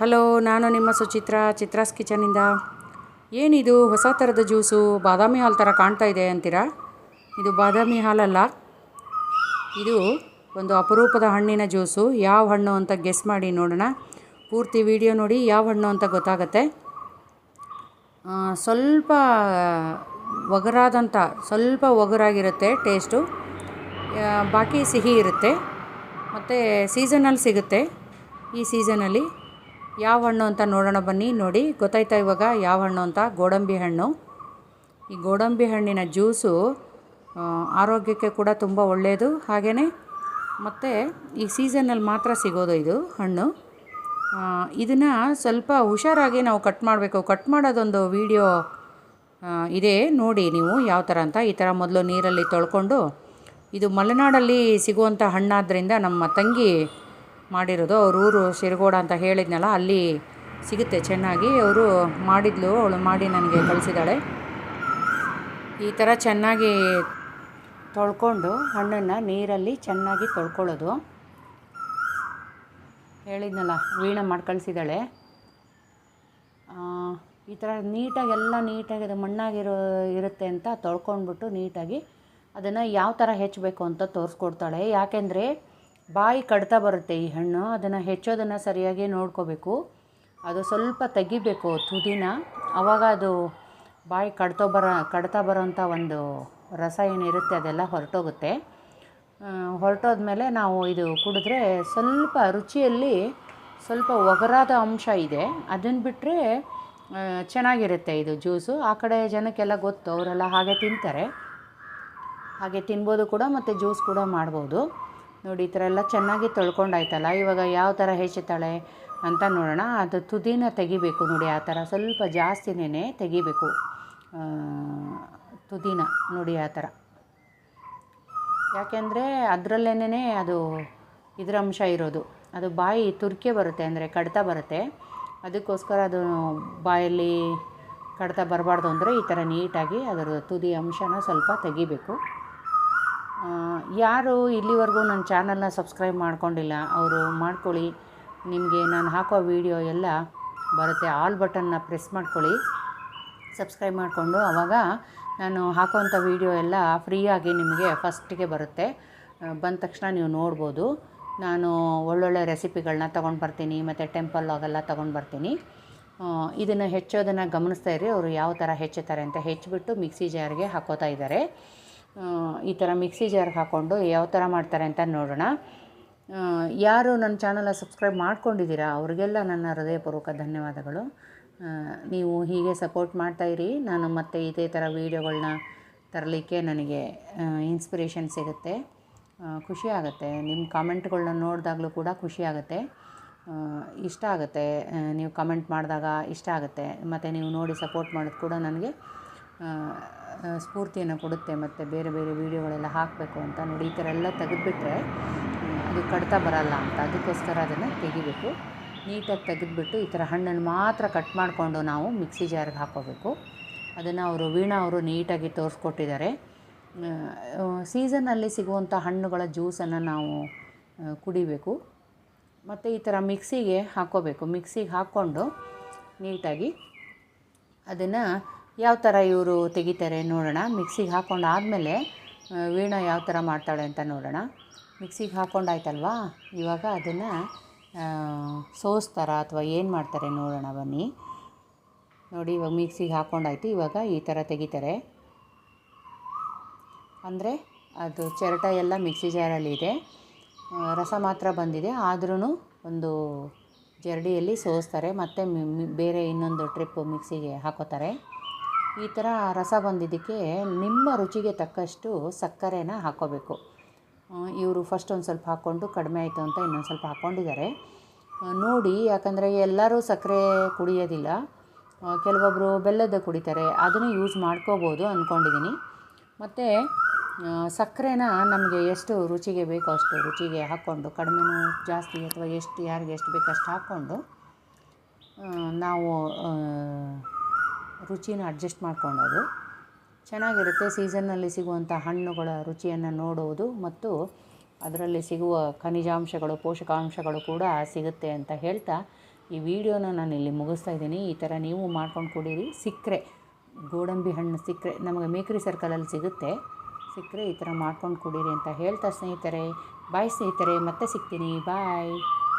Hello, ನಾನು ನಿಮ್ಮ ಸುಚಿತ್ರ, ಚಿತ್ರಾಸ್ ಕಿಚನಿಂದ ಏನಿದು, ಹೊಸ ಥರದ ಜ್ಯೂಸು, ಬಾದಾಮಿ ಹಾಲು ಥರ ಕಾಣ್ತಾ ಇದೆ ಅಂತೀರಾ? ಇದು ಬಾದಾಮಿ ಹಾಲಲ್ಲ. ಇದು ಒಂದು ಅಪರೂಪದ ಹಣ್ಣಿನ ಜ್ಯೂಸು. ಯಾವ ಹಣ್ಣು ಅಂತ ಗೆಸ್ ಮಾಡಿ ನೋಡೋಣ. ಪೂರ್ತಿ ವಿಡಿಯೋ ನೋಡಿ ಯಾವ ಹಣ್ಣು ಅಂತ ಗೊತ್ತಾಗತ್ತೆ. ಸ್ವಲ್ಪ ಒಗರಾದಂಥ, ಸ್ವಲ್ಪ ಒಗರಾಗಿರುತ್ತೆ ಟೇಸ್ಟು. ಬಾಕಿ ಸಿಹಿ ಇರುತ್ತೆ. ಮತ್ತು ಸೀಸನಲ್ಲಿ ಸಿಗುತ್ತೆ ಈ ಸೀಸನಲ್ಲಿ. ಯಾವ ಹಣ್ಣು ಅಂತ ನೋಡೋಣ ಬನ್ನಿ. ನೋಡಿ, ಗೊತ್ತಾಯ್ತಾ ಇವಾಗ ಯಾವ ಹಣ್ಣು ಅಂತ? ಗೋಡಂಬಿ ಹಣ್ಣು. ಈ ಗೋಡಂಬಿ ಹಣ್ಣಿನ ಜ್ಯೂಸು ಆರೋಗ್ಯಕ್ಕೆ ಕೂಡ ತುಂಬ ಒಳ್ಳೆಯದು ಹಾಗೆಯೇ ಮತ್ತು ಈ ಸೀಸನ್ನಲ್ಲಿ ಮಾತ್ರ ಸಿಗೋದು ಇದು ಹಣ್ಣು. ಇದನ್ನು ಸ್ವಲ್ಪ ಹುಷಾರಾಗಿ ನಾವು ಕಟ್ ಮಾಡಬೇಕು. ಕಟ್ ಮಾಡೋದೊಂದು ವಿಡಿಯೋ ಇದೆ. ನೋಡಿ ನೀವು ಯಾವ ಥರ ಅಂತ. ಈ ಥರ ಮೊದಲು ನೀರಲ್ಲಿ ತೊಳ್ಕೊಂಡು, ಇದು ಮಲೆನಾಡಲ್ಲಿ ಸಿಗುವಂಥ ಹಣ್ಣಾದ್ದರಿಂದ ನಮ್ಮ ತಂಗಿ ಮಾಡಿರೋದು. ಅವ್ರ ಊರು ಶಿರಗೋಡ ಅಂತ ಹೇಳಿದ್ನಲ್ಲ, ಅಲ್ಲಿ ಸಿಗುತ್ತೆ ಚೆನ್ನಾಗಿ. ಅವರು ಮಾಡಿದ್ಲು, ಅವಳು ಮಾಡಿ ನನಗೆ ಕಳಿಸಿದ್ದಾಳೆ. ಈ ಥರ ಚೆನ್ನಾಗಿ ತೊಳ್ಕೊಂಡು ಹಣ್ಣನ್ನು ನೀರಲ್ಲಿ ಚೆನ್ನಾಗಿ ತೊಳ್ಕೊಳ್ಳೋದು. ಹೇಳಿದ್ನಲ್ಲ, ವೀಣ ಮಾಡಿ ಕಳಿಸಿದ್ದಾಳೆ. ಈ ಥರ ನೀಟಾಗಿ, ಎಲ್ಲ ನೀಟಾಗಿ, ಅದು ಮಣ್ಣಾಗಿರೋ, ಇರುತ್ತೆ ಅಂತ ತೊಳ್ಕೊಂಡ್ಬಿಟ್ಟು ನೀಟಾಗಿ ಅದನ್ನು ಯಾವ ಥರ ಹೆಚ್ಚಬೇಕು ಅಂತ ತೋರಿಸ್ಕೊಡ್ತಾಳೆ. ಯಾಕೆಂದರೆ ಬಾಯಿ ಕಡ್ತಾ ಬರುತ್ತೆ ಈ ಹಣ್ಣು, ಅದನ್ನು ಹೆಚ್ಚೋದನ್ನು ಸರಿಯಾಗಿ ನೋಡ್ಕೋಬೇಕು. ಅದು ಸ್ವಲ್ಪ ತೆಗಿಬೇಕು ತುದಿನ. ಆವಾಗ ಅದು ಬಾಯಿ ಕಡ್ತೋ ಬರೋ, ಕಡ್ತಾ ಬರೋಂಥ ಒಂದು ರಸ ಏನಿರುತ್ತೆ ಅದೆಲ್ಲ ಹೊರಟೋಗುತ್ತೆ. ಹೊರಟೋದ್ಮೇಲೆ ನಾವು ಇದು ಕುಡಿದ್ರೆ ಸ್ವಲ್ಪ ರುಚಿಯಲ್ಲಿ ಸ್ವಲ್ಪ ಒಗರಾದ ಅಂಶ ಇದೆ. ಅದನ್ನು ಬಿಟ್ಟರೆ ಚೆನ್ನಾಗಿರುತ್ತೆ ಇದು ಜ್ಯೂಸು. ಆ ಕಡೆ ಜನಕ್ಕೆಲ್ಲ ಗೊತ್ತು, ಅವರೆಲ್ಲ ಹಾಗೆ ತಿಂತಾರೆ. ಹಾಗೆ ತಿನ್ಬೋದು ಕೂಡ ಮತ್ತು ಜ್ಯೂಸ್ ಕೂಡ ಮಾಡ್ಬೋದು. ನೋಡಿ, ಈ ಥರ ಎಲ್ಲ ಚೆನ್ನಾಗಿ ತೊಳ್ಕೊಂಡಾಯ್ತಲ್ಲ, ಇವಾಗ ಯಾವ ಥರ ಹೆಚ್ಚುತ್ತಾಳೆ ಅಂತ ನೋಡೋಣ. ಅದು ತುದಿನ ತೆಗಿಬೇಕು ನೋಡಿ, ಆ ಥರ ಸ್ವಲ್ಪ ಜಾಸ್ತಿನೇ ತೆಗಿಬೇಕು. ತುದಿನ ನೋಡಿ, ಆ ಥರ. ಯಾಕೆಂದರೆ ಅದರಲ್ಲೇನೇ ಅದು ಇದರ ಅಂಶ ಇರೋದು. ಅದು ಬಾಯಿ ತುರ್ಕೆ ಬರುತ್ತೆ, ಅಂದರೆ ಕಡಿತ ಬರುತ್ತೆ. ಅದಕ್ಕೋಸ್ಕರ ಅದು ಬಾಯಲ್ಲಿ ಕಡಿತ ಬರಬಾರ್ದು ಅಂದರೆ ಈ ಥರ ನೀಟಾಗಿ ಅದರ ತುದಿ ಅಂಶನ ಸ್ವಲ್ಪ ತೆಗಿಬೇಕು. ಯಾರು ಇಲ್ಲಿವರೆಗೂ ನನ್ನ ಚಾನಲ್ನ ಸಬ್ಸ್ಕ್ರೈಬ್ ಮಾಡ್ಕೊಂಡಿಲ್ಲ, ಅವರು ಮಾಡ್ಕೊಳ್ಳಿ. ನಿಮಗೆ ನಾನು ಹಾಕೋ ವೀಡಿಯೋ ಎಲ್ಲ ಬರುತ್ತೆ, ಆಲ್ ಬಟನ್ನ ಪ್ರೆಸ್ ಮಾಡ್ಕೊಳ್ಳಿ. ಸಬ್ಸ್ಕ್ರೈಬ್ ಮಾಡಿಕೊಂಡು ಆವಾಗ ನಾನು ಹಾಕೋವಂಥ ವೀಡಿಯೋ ಎಲ್ಲ ಫ್ರೀಯಾಗಿ ನಿಮಗೆ ಫಸ್ಟಿಗೆ ಬರುತ್ತೆ. ಬಂದ ತಕ್ಷಣ ನೀವು ನೋಡ್ಬೋದು. ನಾನು ಒಳ್ಳೊಳ್ಳೆ ರೆಸಿಪಿಗಳನ್ನ ತೊಗೊಂಡು ಬರ್ತೀನಿ, ಮತ್ತು ಟೆಂಪಲ್ ಅವೆಲ್ಲ ತೊಗೊಂಡು ಬರ್ತೀನಿ. ಇದನ್ನು ಹೆಚ್ಚೋದನ್ನು ಗಮನಿಸ್ತಾ ಇರಿ ಅವರು ಯಾವ ಥರ ಹೆಚ್ಚುತ್ತಾರೆ ಅಂತ. ಹೆಚ್ಚಿಬಿಟ್ಟು ಮಿಕ್ಸಿ ಜಾರಿಗೆ ಹಾಕೋತಾ ಇದ್ದಾರೆ. ಈ ಥರ ಮಿಕ್ಸಿ ಜಾರ್ಗೆ ಹಾಕ್ಕೊಂಡು ಯಾವ ಥರ ಮಾಡ್ತಾರೆ ಅಂತ ನೋಡೋಣ. ಯಾರು ನನ್ನ ಚಾನಲ ಸಬ್ಸ್ಕ್ರೈಬ್ ಮಾಡ್ಕೊಂಡಿದ್ದೀರಾ, ಅವ್ರಿಗೆಲ್ಲ ನನ್ನ ಹೃದಯಪೂರ್ವಕ ಧನ್ಯವಾದಗಳು. ನೀವು ಹೀಗೆ ಸಪೋರ್ಟ್ ಮಾಡ್ತಾಯಿರಿ ನಾನು ಮತ್ತೆ ಇದೇ ಥರ ವೀಡಿಯೋಗಳನ್ನ ತರಲಿಕ್ಕೆ ನನಗೆ ಇನ್ಸ್ಪಿರೇಷನ್ ಸಿಗುತ್ತೆ. ಖುಷಿ ಆಗುತ್ತೆ. ನಿಮ್ಮ ಕಾಮೆಂಟ್ಗಳನ್ನ ನೋಡಿದಾಗಲೂ ಕೂಡ ಖುಷಿ ಆಗುತ್ತೆ. ಇಷ್ಟ ಆಗುತ್ತೆ. ನೀವು ಕಮೆಂಟ್ ಮಾಡಿದಾಗ ಇಷ್ಟ ಆಗುತ್ತೆ. ಮತ್ತು ನೀವು ನೋಡಿ ಸಪೋರ್ಟ್ ಮಾಡೋದು ಕೂಡ ನನಗೆ ಸ್ಫೂರ್ತಿಯನ್ನು ಕೊಡುತ್ತೆ ಮತ್ತು ಬೇರೆ ಬೇರೆ ವೀಡಿಯೋಗಳೆಲ್ಲ ಹಾಕಬೇಕು ಅಂತ ನೋಡಿ, ಈ ಥರ ಎಲ್ಲ ತೆಗೆದುಬಿಟ್ರೆ ಅದು ಕಡಿತ ಬರಲ್ಲ ಅಂತ. ಅದಕ್ಕೋಸ್ಕರ ಅದನ್ನು ತೆಗಿಬೇಕು. ನೀಟಾಗಿ ತೆಗೆದುಬಿಟ್ಟು ಈ ಥರ ಹಣ್ಣನ್ನು ಮಾತ್ರ ಕಟ್ ಮಾಡಿಕೊಂಡು ನಾವು ಮಿಕ್ಸಿ ಜಾರಿಗೆ ಹಾಕೋಬೇಕು. ಅದನ್ನು ಅವರು, ವೀಣಾ ಅವರು ನೀಟಾಗಿ ತೋರಿಸ್ಕೊಟ್ಟಿದ್ದಾರೆ. ಸೀಸನ್ನಲ್ಲಿ ಸಿಗುವಂಥ ಹಣ್ಣುಗಳ ಜ್ಯೂಸನ್ನು ನಾವು ಕುಡಿಬೇಕು. ಮತ್ತು ಈ ಥರ ಮಿಕ್ಸಿಗೆ ಹಾಕೋಬೇಕು. ಮಿಕ್ಸಿಗೆ ಹಾಕ್ಕೊಂಡು ನೀಟಾಗಿ ಅದನ್ನು ಯಾವ ಥರ ಇವರು ತೆಗಿತಾರೆ ನೋಡೋಣ. ಮಿಕ್ಸಿಗೆ ಹಾಕ್ಕೊಂಡು ಆದಮೇಲೆ ವೀಣಾ ಯಾವ ಥರ ಮಾಡ್ತಾಳೆ ಅಂತ ನೋಡೋಣ. ಮಿಕ್ಸಿಗೆ ಹಾಕ್ಕೊಂಡಾಯ್ತಲ್ವಾ ಇವಾಗ ಅದನ್ನು ಸೋಸ್ತಾರ ಅಥವಾ ಏನು ಮಾಡ್ತಾರೆ ನೋಡೋಣ ಬನ್ನಿ. ನೋಡಿ, ಇವಾಗ ಮಿಕ್ಸಿಗೆ ಹಾಕ್ಕೊಂಡಾಯ್ತು ಇವಾಗ ಈ ಥರ ತೆಗಿತಾರೆ. ಅಂದರೆ, ಅದು ಚರಟ ಎಲ್ಲ ಮಿಕ್ಸಿ ಜಾರಲ್ಲಿ ಇದೆ. ರಸ ಮಾತ್ರ ಬಂದಿದೆ. ಆದ್ರೂ ಒಂದು ಜರಡಿಯಲ್ಲಿ ಸೋಸ್ತಾರೆ. ಮತ್ತು ಬೇರೆ ಇನ್ನೊಂದು ಟ್ರಿಪ್ ಮಿಕ್ಸಿಗೆ ಹಾಕೋತಾರೆ. ಈ ಥರ ರಸ ಬಂದಿದ್ದಕ್ಕೆ ನಿಮ್ಮ ರುಚಿಗೆ ತಕ್ಕಷ್ಟು ಸಕ್ಕರೆನ ಹಾಕ್ಕೋಬೇಕು ಇವರು ಫಸ್ಟ್ ಒಂದು ಸ್ವಲ್ಪ ಹಾಕ್ಕೊಂಡು ಕಡಿಮೆ ಆಯಿತು ಅಂತ ಇನ್ನೊಂದು ಸ್ವಲ್ಪ ಹಾಕ್ಕೊಂಡಿದ್ದಾರೆ ನೋಡಿ, ಯಾಕಂದರೆ ಎಲ್ಲರೂ ಸಕ್ಕರೆ ಕುಡಿಯೋದಿಲ್ಲ. ಕೆಲವೊಬ್ಬರು ಬೆಲ್ಲದ ಕುಡಿತಾರೆ, ಅದನ್ನು ಯೂಸ್ ಮಾಡ್ಕೋಬೋದು ಅಂದ್ಕೊಂಡಿದ್ದೀನಿ ಮತ್ತು ಸಕ್ಕರೆನ ನಮಗೆ ಎಷ್ಟು ರುಚಿಗೆ ಬೇಕೋ ಅಷ್ಟು ರುಚಿಗೆ ಹಾಕ್ಕೊಂಡು, ಕಡಿಮೆನೂ ಜಾಸ್ತಿ ಅಥವಾ ಎಷ್ಟು, ಯಾರಿಗೆ ಎಷ್ಟು ಬೇಕೋ ಅಷ್ಟು ಹಾಕ್ಕೊಂಡು ನಾವು ರುಚಿನ ಅಡ್ಜಸ್ಟ್ ಮಾಡ್ಕೊಳ್ಳೋದು ಚೆನ್ನಾಗಿರುತ್ತೆ ಸೀಸನ್ನಲ್ಲಿ ಸಿಗುವಂಥ ಹಣ್ಣುಗಳ ರುಚಿಯನ್ನು ನೋಡುವುದು ಮತ್ತು ಅದರಲ್ಲಿ ಸಿಗುವ ಖನಿಜಾಂಶಗಳು, ಪೋಷಕಾಂಶಗಳು ಕೂಡ ಸಿಗುತ್ತೆ ಅಂತ ಹೇಳ್ತಾ ಈ ವಿಡಿಯೋನ ನಾನು ಇಲ್ಲಿ ಮುಗಿಸ್ತಾ ಇದ್ದೀನಿ. ಈ ಥರ ನೀವು ಮಾಡ್ಕೊಂಡು ಕುಡೀರಿ. ಸಿಕ್ಕರೆ, ಗೋಡಂಬಿ ಹಣ್ಣು ಸಿಕ್ಕರೆ ನಮಗೆ ಮೇಕ್ರಿ ಸರ್ಕಲಲ್ಲಿ ಸಿಗುತ್ತೆ. ಸಿಕ್ಕರೆ ಈ ಥರ ಮಾಡ್ಕೊಂಡು ಕುಡೀರಿ ಅಂತ ಹೇಳ್ತಾ ಸ್ನೇಹಿತರೆ. ಬಾಯ್ ಸ್ನೇಹಿತರೆ, ಮತ್ತೆ ಸಿಗ್ತೀನಿ. ಬಾಯ್.